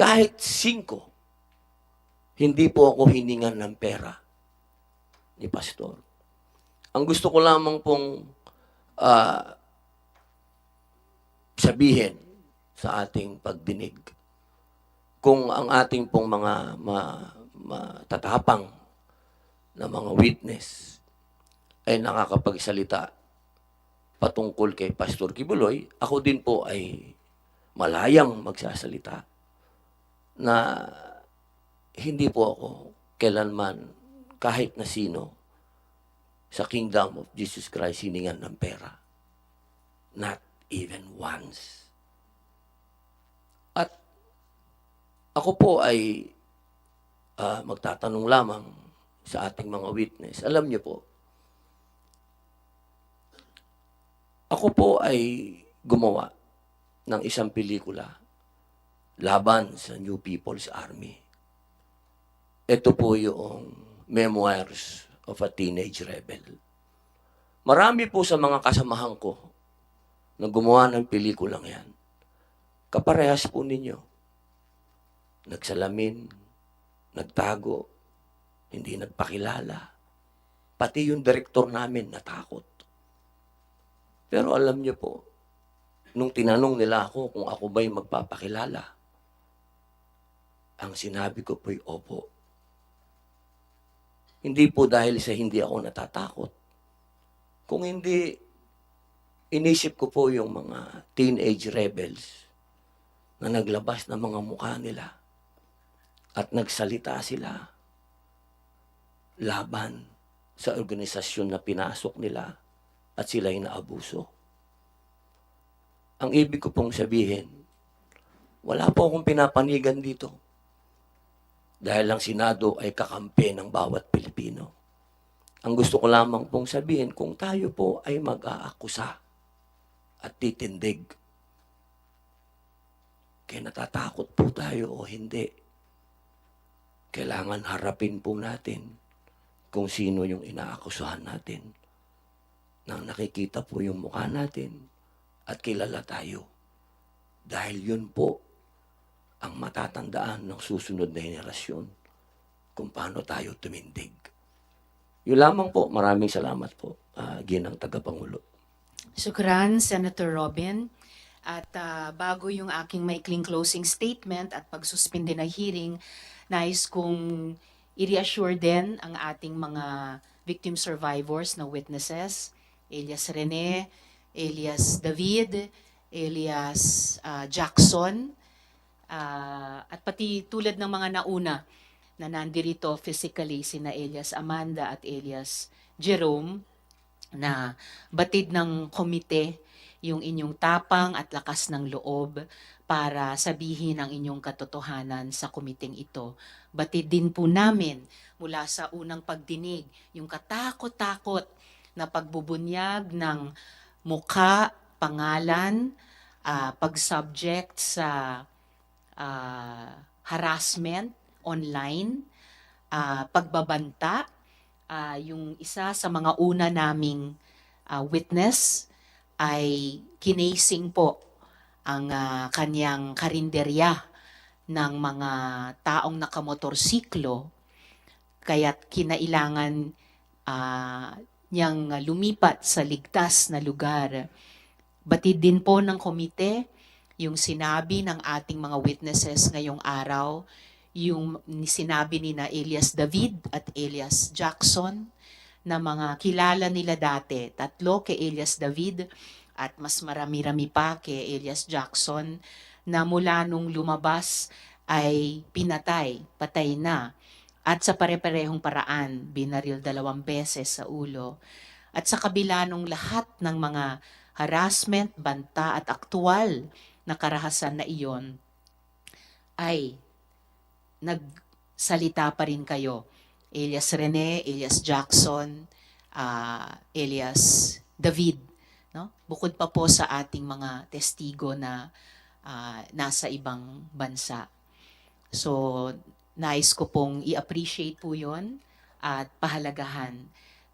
kahit singko, hindi po ako hiningan ng pera ni Pastor. Ang gusto ko lamang pong ah, sabihin sa ating pagdinig, kung ang ating pong mga ma- matatapang na mga witness ay nakakapagsalita patungkol kay Pastor Kibuloy, ako din po ay malayang magsasalita na hindi po ako kailanman kahit na sino sa kingdom of Jesus Christ hiningan ng pera. Not even once. At ako po ay ah, magtatanong lamang sa ating mga witness. Alam niyo po, ako po ay gumawa ng isang pelikula laban sa New People's Army. Ito po yung Memoirs of a Teenage Rebel. Marami po sa mga kasamahan ko na gumawa ng pelikulang yan. Kaparehas po ninyo. Nagsalamin, nagtago, hindi nagpakilala. Pati yung direktor namin natakot. Pero alam niyo po, nung tinanong nila ako kung ako ba'y magpapakilala, ang sinabi ko po'y opo. Hindi po dahil sa hindi ako natatakot. Kung hindi, inisip ko po yung mga teenage rebels na naglabas ng mga mukha nila at nagsalita sila laban sa organisasyon na pinasok nila at sila'y naabuso. Ang ibig ko pong sabihin, wala po akong pinapanigan dito. Dahil ang Senado ay kakampi ng bawat Pilipino. Ang gusto ko lamang pong sabihin, kung tayo po ay mag-aakusa at titindig, kaya natatakot po tayo o hindi, kailangan harapin po natin kung sino yung inaakusahan natin. Nang nakikita po yung mukha natin at kilala tayo. Dahil yun po ang matatandaan ng susunod na henerasyon kung paano tayo tumindig. Yun lamang po. Maraming salamat po, uh, Ginang Tagapangulo. Shukran, Senator Robin. At ah, bago yung aking maikling closing statement at pagsuspinde na hearing, nais kong i-reassure din ang ating mga victim survivors na witnesses, Elias Rene, Elias David, Elias ah, Jackson, ah, at pati tulad ng mga nauna na nandirito physically, sina Elias Amanda at Elias Jerome, na batid ng komite yung inyong tapang at lakas ng loob para sabihin ang inyong katotohanan sa komiteng ito. Batid din po namin mula sa unang pagdinig yung katakot-takot na pagbubunyag ng mukha, pangalan, ah, pag-subject sa ah, harassment online, ah, pagbabanta, ah, yung isa sa mga una naming ah, witness ay kinasing po ang ah, kanyang karinderya ng mga taong nakamotorsiklo kaya't kinailangan ah, niyang lumipat sa ligtas na lugar. Batid din po ng komite yung sinabi ng ating mga witnesses ngayong araw, yung sinabi ni na Elias David at Elias Jackson na mga kilala nila dati, tatlo kay Elias David at mas marami-rami pa kay Elias Jackson na mula nung lumabas ay pinatay, patay na. At sa pare-parehong paraan, binaril dalawang beses sa ulo. At sa kabila nung lahat ng mga harassment, banta at aktual na karahasan na iyon, ay nagsalita pa rin kayo. Elias Rene, Elias Jackson, ah, Elias David. No? Bukod pa po sa ating mga testigo na ah, nasa ibang bansa. So, nais ko pong i-appreciate po yon at pahalagahan.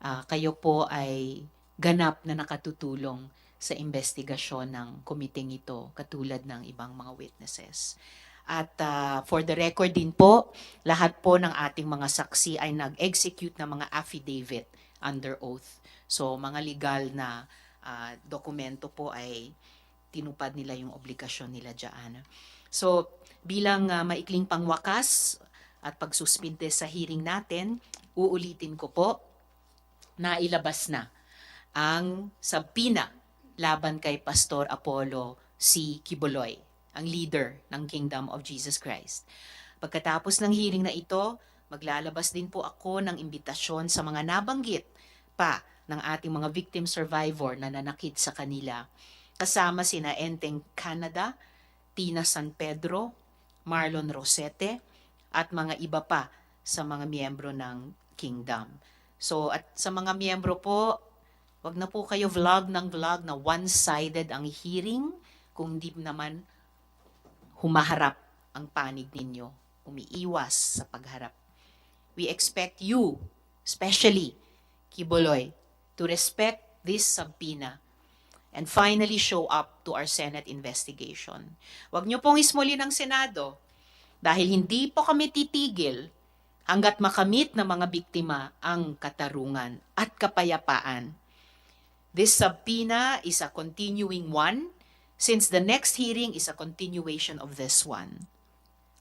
Ah, kayo po ay ganap na nakatutulong sa investigasyon ng komiteng ito, katulad ng ibang mga witnesses. At ah, for the record din po, lahat po ng ating mga saksi ay nag-execute ng mga affidavit under oath. So mga legal na ah, dokumento po ay tinupad nila yung obligasyon nila dyan. So bilang ah, maikling pangwakas at pagsuspinde sa hearing natin, uulitin ko po na ilabas na ang sabpina laban kay Pastor Apollo C. Kiboloy, ang leader ng Kingdom of Jesus Christ. Pagkatapos ng hearing na ito, maglalabas din po ako ng imbitasyon sa mga nabanggit pa ng ating mga victim survivor na nanakit sa kanila. Kasama sina Enteng Canada, Tina San Pedro, Marlon Rosete, at mga iba pa sa mga miyembro ng Kingdom. So, at sa mga miyembro po, wag na po kayo vlog ng vlog na one-sided ang hearing kung di naman humaharap ang panig ninyo, umiiwas sa pagharap. We expect you, especially Kiboloy, to respect this subpoena and finally show up to our Senate investigation. Huwag niyo pong ismuli ng Senado dahil hindi po kami titigil hanggat makamit ng mga biktima ang katarungan at kapayapaan. This subpoena is a continuing one since the next hearing is a continuation of this one.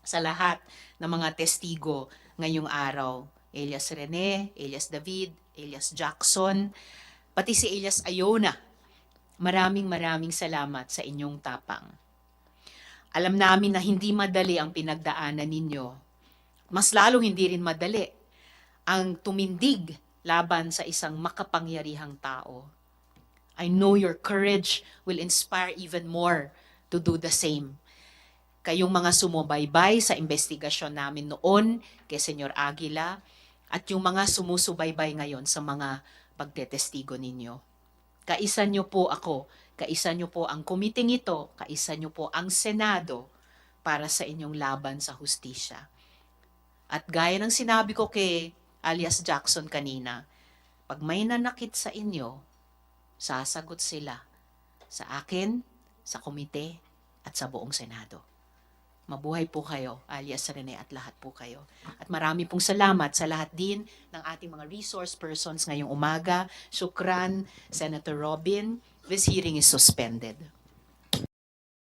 Sa lahat ng mga testigo ngayong araw, Elias Rene, Elias David, Elias Jackson, pati si Elias Ayona, maraming maraming salamat sa inyong tapang. Alam namin na hindi madali ang pinagdaanan ninyo. Mas lalong hindi rin madali ang tumindig laban sa isang makapangyarihang tao. I know your courage will inspire even more to do the same. Kayong mga sumubaybay sa investigasyon namin noon kay Senyor Aguila at yung mga sumusubaybay ngayon sa mga pagtetestigo ninyo. Kaisa nyo po ako, kaisa nyo po ang kumiting ito, kaisa nyo po ang Senado para sa inyong laban sa hustisya. At gaya ng sinabi ko kay alias Jackson kanina, pag may nanakit sa inyo, sasagot sila sa akin, sa komite, at sa buong Senado. Mabuhay po kayo, alias Rene at lahat po kayo. At marami pong salamat sa lahat din ng ating mga resource persons ngayong umaga. Shukran, Senator Robin. This hearing is suspended.